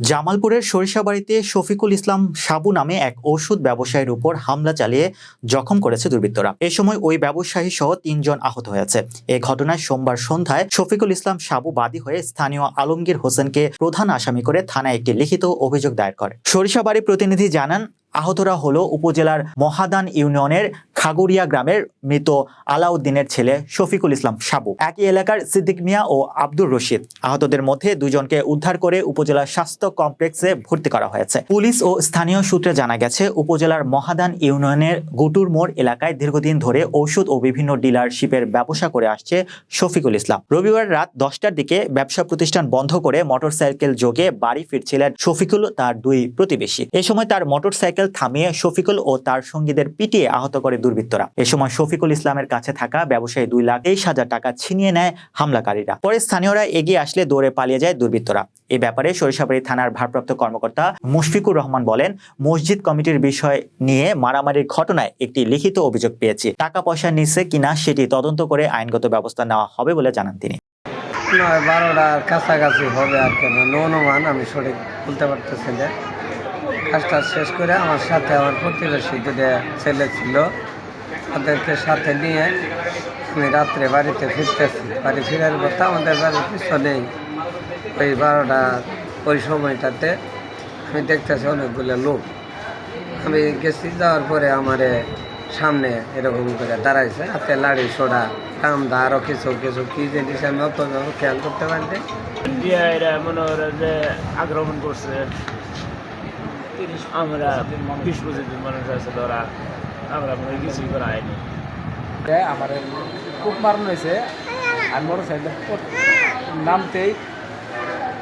জামালপুরের সরিষাবাড়িতে শফিকুল ইসলাম সাবু নামে এক ওষুধ ব্যবসায়ীর উপর হামলা চালিয়ে জখম করেছে দুর্বৃত্তরা। এ সময় ওই ব্যবসায়ী সহ তিনজন আহত হয়েছে। এ ঘটনায় সোমবার সন্ধ্যায় শফিকুল ইসলাম সাবু বাদী হয়ে স্থানীয় আলমগীর হোসেনকে প্রধান আসামি করে থানায় একটি লিখিত অভিযোগ দায়ের করে। সরিষাবাড়ি প্রতিনিধি জানান, আহতরা হলো উপজেলার মহাদান ইউনিয়নের খাগুরিয়া গ্রামের মৃত আলাউদ্দিনের ছেলে শফিকুল ইসলাম সাবু। একই এলাকার সিদ্দিক মিয়া ও আব্দুর রশিদ আহতদের মধ্যে দুজনকে উদ্ধার করে উপজেলা স্বাস্থ্য কমপ্লেক্সে ভর্তি করা হয়েছে। পুলিশ ও স্থানীয় সূত্রে জানা গেছে, উপজেলার মহাদান ইউনিয়নের গুটুর মোড় এলাকায় দীর্ঘদিন ধরে ঔষধ ও বিভিন্ন ডিলারশিপের ব্যবসা করে আসছে শফিকুল ইসলাম। রবিবার রাত দশটার দিকে ব্যবসা প্রতিষ্ঠান বন্ধ করে মোটরসাইকেল যোগে বাড়ি ফিরছিলেন শফিকুল, তার দুই প্রতিবেশী। এ সময় তার মোটরসাইকেল থামিয়ে শফিকুল ও তার সঙ্গীদের পিটিয়ে আহত করে দুর্বৃত্তরা। এ সময় শফিকুল ইসলামের কাছে থাকা ব্যবসায়ী দুই লাখ তেইশ হাজার টাকা ছিনিয়ে নেয় হামলাকারীরা। পরে স্থানীয়রা এগিয়ে আসলে দৌড়ে পালিয়ে যায় দুর্বৃত্তরা। এ ব্যাপারে সরিষাবাড়ি থানার ভারপ্রাপ্ত কর্মকর্তা মুশফিকুর রহমান বলেন, মসজিদ কমিটির বিষয় নিয়ে মারামারির ঘটনায় একটি লিখিত অভিযোগ পেয়েছি। টাকা পয়সা নিচ্ছে কিনা সেটি তদন্ত করে আইনগত ব্যবস্থা নেওয়া হবে বলে জানান তিনি। নয়, বারোটার কাছাকাছি হবে আর কি। মানে অনুমান আমি সঠিক বলতে পারতেছি না। কাজটা শেষ করে আমার সাথে আমার প্রতিবেশী ছেলে ছিল। তাদেরকে সাথে নিয়ে আমি রাত্রে বাড়িতে ফিরতেছি। বাড়ি ফিরার কথা আমাদের বাড়ির পিছনেই ওই বারোটা, ওই সময়টাতে আমি দেখতেছি অনেকগুলো লোক। আমি গেছি, যাওয়ার পরে আমারে সামনে এরকম করে দাঁড়াইছে, হাতে লাড়ি, সোডা কামদা আরও কিছু কিছু, কী জিনিস আমি অত খেয়াল করতে এরা মনে করে যে আক্রমণ করছে। আমরা বিশ পঁচিশ জন মানুষ আছে ওরা আমরা মনে কিছুই করা হয়নি আমার খুব মারণ হয়েছে। আর মোটর সাইকেল নামতেই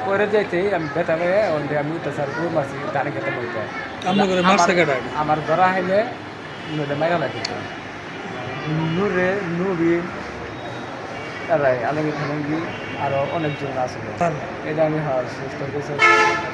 পরে যাইতেই আমি বেতা পেয়ে আমি উঠতে স্যার ঘুম আছি দাঁড়ে খেতে বলতে আমার ধরা হইলে নদে মাইরা লাগিছে নূরে তারাই আলঙ্গি ফালঙ্গি আরও অনেকজন আছে। এটা আমি করছি।